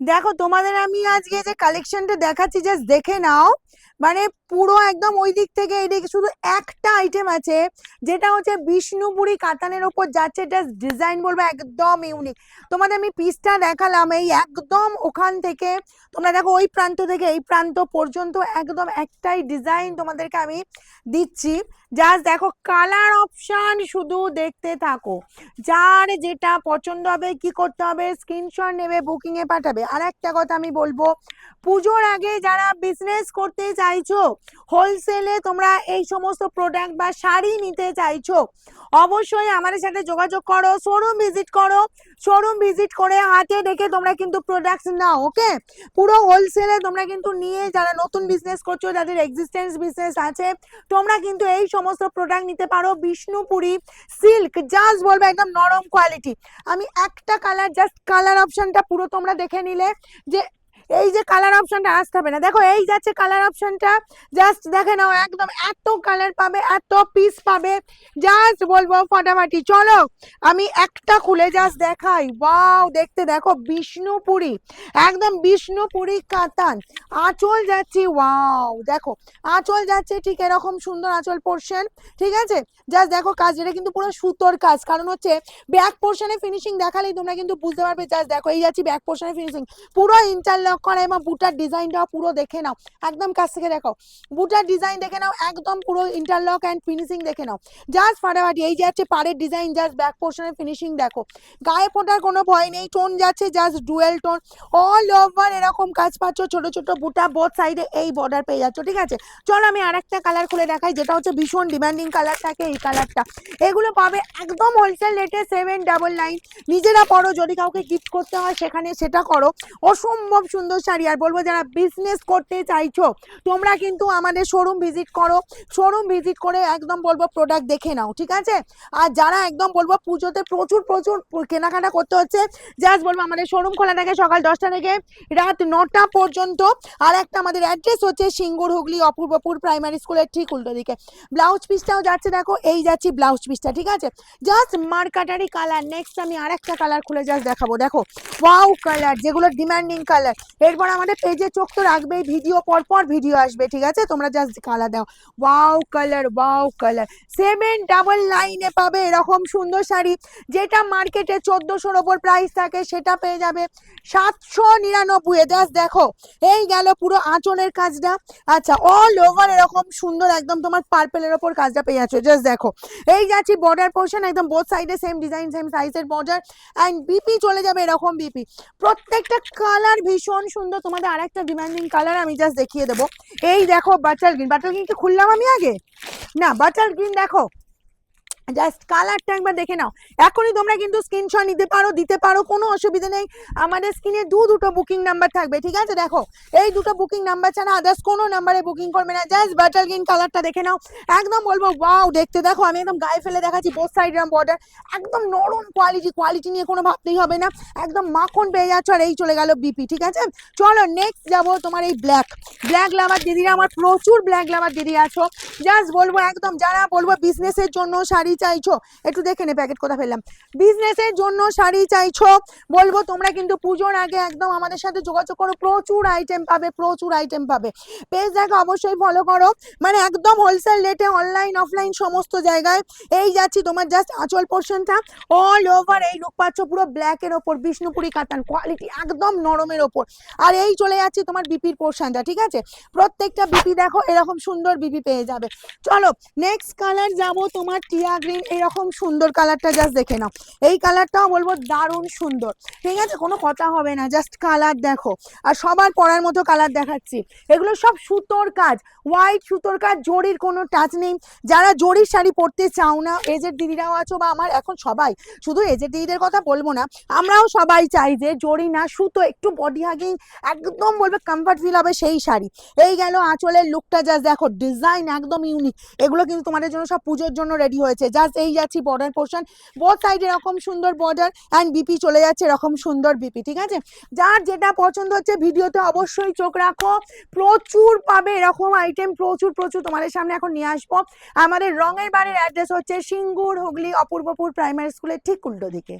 দেখো, তোমাদের আমি আজকে যে কালেকশনটা দেখাচ্ছি জাস্ট দেখে নাও। মানে পুরো একদম ওই দিক থেকে এই দিকে শুধু একটা আইটেম আছে, যেটা হচ্ছে বিষ্ণুপুরি কাতানের ওপর যাচ্ছে জাস্ট ডিজাইন বলব, একদম ইউনিক তোমাদের আমি পিসটা দেখালাম, এই একদম ওখান থেকে। তোমরা দেখো, ওই প্রান্ত থেকে এই প্রান্ত পর্যন্ত একদম একটাই ডিজাইন তোমাদেরকে আমি দিচ্ছি। জাস্ট দেখো কালার অপশান শুধু দেখতে থাকো। যার যেটা পছন্দ হবে, কি করতে হবে স্ক্রিনশট নেবে বুকিংয়ে পাঠাবে। আর একটা কথা আমি বলব। পুজোর আগে যারা বিজনেস করতে চাইছো হোলসেলে তোমরা এই সমস্ত প্রোডাক্ট বা শাড়ি নিতে চাইছো, অবশ্যই আমাদের সাথে যোগাযোগ করো শোরুম ভিজিট করো। শোরুম ভিজিট করে হাতে দেখে তোমরা কিন্তু প্রোডাক্টস নাও ওকে পুরো হোলসেলে তোমরা কিন্তু নিয়ে যারা নতুন বিজনেস করছ, যাদের এক্সিস্টেন্স বিজনেস আছে, তোমরা কিন্তু এই সমস্ত প্রোডাক্ট নিতে পারো। বিষ্ণুপুরি সিল্ক জাস্ট বলব একদম নরম কোয়ালিটি আমি একটা কালার জাস্ট কালার অপশনটা পুরো তোমরা দেখে নিলে যে এই যে কালার অপশনটা আসতে হবে না। দেখো, এই যাচ্ছে কালার অপশনটা জাস্ট দেখে নাও, একদম এত কালার পাবে, এত পিস পাবে। জাস্ট বলব ফটাফাটি। চলো, আমি একটা খুলে জাস্ট দেখাই। ওয়াও দেখতে দেখো, বিষ্ণুপুরি। একদম বিষ্ণুপুরি কাতান। আঁচল যাচ্ছে ওয়াও দেখো। আঁচল যাচ্ছে, ঠিক এরকম সুন্দর আঁচল পোর্শন ঠিক আছে? জাস্ট দেখো কাজ, এটা কিন্তু পুরো সুতোর কাজ। কারণ হচ্ছে ব্যাক পোর্শনে ফিনিশিং দেখালেই তোমরা কিন্তু বুঝতে পারবে জাস্ট দেখো, এই যাচ্ছি ব্যাক পোর্শনে ফিনিশিং পুরো ইন্টারলক করা এবং বুটার ডিজাইনটাও পুরো দেখে নাও। একদম কাছ থেকে দেখো। বুটার ডিজাইন দেখে নাও, একদম পুরো ইন্টারলক অ্যান্ড ফিনিশিং দেখে নাও। জাস্ট ফাটাফাটি, এই যে পাড়ের ডিজাইন জাস্ট ব্যাক পোর্শনের ফিনিশিং দেখো। গায়ে ফোটার কোনো ভয় নেই টোন যাচ্ছে just dual tone all over এরকম কাজ পাচ্ছ, ছোট ছোট বুটা বোথ সাইডে এই বর্ডার পেয়ে যাচ্ছ, ঠিক আছে? চলো আমি আরেকটা কালার খুলে দেখাই, যেটা হচ্ছে ভীষণ ডিমান্ডিং কালার থাকে এই কালারটা এগুলো পাবে একদম হোলসেল রেটে সেভেন ডাবল নাইন নিজেরা পড়ো যদি কাউকে গিফট করতে হয়, সেখানে সেটা করো। অসম্ভব সুন্দর শাড়ি, আর বলব যারা বিজনেস করতে চাইছো, তোমরা কিন্তু আমাদের শোরুম ভিজিট করো। শোরুম ভিজিট করে একদম বলব প্রোডাক্ট দেখে নাও, ঠিক আছে? আর যারা একদম বলব পুজোতে প্রচুর প্রচুর কেনাকাটা করতে হচ্ছে জাস্ট বলব আমাদের শোরুম খোলা থাকে সকাল দশটা থেকে রাত নটা পর্যন্ত। আর একটা আমাদের অ্যাড্রেস হচ্ছে সিঙ্গুর হুগলি অপূর্বপুর প্রাইমারি স্কুলের ঠিক উল্টো দিকে। ব্লাউজ পিসটাও যাচ্ছে দেখো, এই যাচ্ছি ব্লাউজ পিসটা ঠিক আছে? জাস্ট মার্কাটারি কালার নেক্সট আমি আর একটা কালার খুলে জাস্ট দেখাবো, দেখো। ওয়াও কালার যেগুলো ডিমান্ডিং কালার এরপর আমাদের পেজে চোখ তো রাখবেই, ভিডিও পর পর ভিডিও আসবে, ঠিক আছে? তোমরা জাস্ট কালার দাও। Wow colour wow colour seven double লাইনে পাবে এরকম সুন্দর শাড়ি, যেটা মার্কেটে চোদ্দোশোর ওপর প্রাইস থাকে, সেটা পেয়ে যাবে সাতশো নিরানব্বই জাস্ট দেখো, এই গেল পুরো আঁচলের কাজটা। আচ্ছা অল ওভার এরকম সুন্দর একদম তোমার পার্পেলের ওপর কাজটা পেয়ে যাচ্ছ। জাস্ট দেখো, এই যাচ্ছি বর্ডার পোর্শন একদম বোথ সাইডে সেম ডিজাইন সেম সাইজের বর্ডার অ্যান্ড বিপি চলে যাবে এরকম বিপি প্রত্যেকটা কালার ভীষণ সুন্দর তোমাদের আরেকটা ডিমান্ডিং কালার আমি জাস্ট দেখিয়ে দেবো। এই দেখো বাটার গ্রিন বাটার গ্রিন কি খুললাম আমি আগে? না বাটার গ্রিন দেখো। জাস্ট কালারটা একবার দেখে নাও। এখনই তোমরা কিন্তু স্ক্রিনশট নিতে পারো, দিতে পারো, কোনো অসুবিধা নেই। আমাদের স্ক্রিনে দু দুটো বুকিং নাম্বার থাকবে, ঠিক আছে? দেখো, এই দুটো বুকিং নাম্বার ছাড়া আদার্স কোনো নাম্বারে বুকিং করবে না। জাস্ট বাটার গ্রিন কালারটা দেখে নাও। একদম বলব ওয়াও দেখতে দেখো, আমি একদম গায়ে ফেলে দেখাচ্ছি বোথ সাইড রাম বর্ডার একদম নরম কোয়ালিটি কোয়ালিটি নিয়ে কোনো ভাবতেই হবে না। একদম মাখন পেয়ে যাচ্ছ আর এই চলে গেল বিপি ঠিক আছে? চলো নেক্সট যাব তোমার এই ব্ল্যাক ব্ল্যাক লাভার দিদিরা, আমার প্রচুর ব্ল্যাক লাভার দিদি আছো। জাস্ট বলব, একদম যারা বলব বিজনেসের জন্য শাড়ি চাইছো? একটু দেখে নে প্যাকেট কোথা ফেললাম বিজনেসের জন্য শাড়ি চাইছো? বলব, তোমরা কিন্তু পুজোর আগে একদম আমাদের সাথে যোগাযোগ করো। প্রচুর আইটেম পাবে, প্রচুর আইটেম পাবে। পেজ দেখো, অবশ্যই ফলো করো। মানে একদম হোলসেল রেটে অনলাইন অফলাইন সমস্ত জায়গায়। এই যাচ্ছি তোমার জাস্ট আঁচল পোর্শনটা অল ওভার এই লুক পাচ্ছ, পুরো ব্ল্যাকের ওপর, বিষ্ণুপুরি কাতান কোয়ালিটি একদম নরমের ওপর। আর এই চলে যাচ্ছে তোমার বিপির পোর্শনটা ঠিক আছে? প্রত্যেকটা বিপি দেখো, এরকম সুন্দর বিপি পেয়ে যাবে। চলো নেক্সট কালার যাব তোমার টিয়া গ্রিন এরকম সুন্দর কালারটা জাস্ট দেখে নাও। এই কালারটাও বলব দারুণ সুন্দর। ঠিক আছে? কোনো কথা হবে না জাস্ট কালার দেখো। আর সবার পরার মতো কালার দেখাচ্ছি। এগুলো সব সুতোর কাজ। হোয়াইট সুতোর কাজ, জরির কোনো টাচ নেই। যারা জরির শাড়ি পরতে চাও না, এজের দিদিরাও আছো বা আমার এখন সবাই, শুধু এজের দিদিদের কথা বলব না, আমরাও সবাই চাই যে জরি না, সুতো একটু বডি হাগিং একদম বলবে কমফর্ট ফিল হবে সেই শাড়ি। এই গেল আঁচলের লুকটা জাস্ট দেখো ডিজাইন একদম ইউনিক এগুলো কিন্তু তোমাদের জন্য সব পুজোর জন্য রেডি হয়েছে। জাস্ট এই যাচ্ছি বর্ডার পোর্শন বোথ সাইড এরকম সুন্দর বর্ডার অ্যান্ড বিপি চলে যাচ্ছে এরকম সুন্দর বিপি ঠিক আছে? যার যেটা পছন্দ হচ্ছে ভিডিওতে অবশ্যই চোখ রাখো। প্রচুর পাবে এরকম আইটেম প্রচুর প্রচুর তোমাদের সামনে এখন নিয়ে আসব। আমাদের রঙের বাড়ির অ্যাড্রেস হচ্ছে সিঙ্গুর হুগলি অপূর্বপুর প্রাইমারি স্কুলের ঠিক উল্টো দিকে।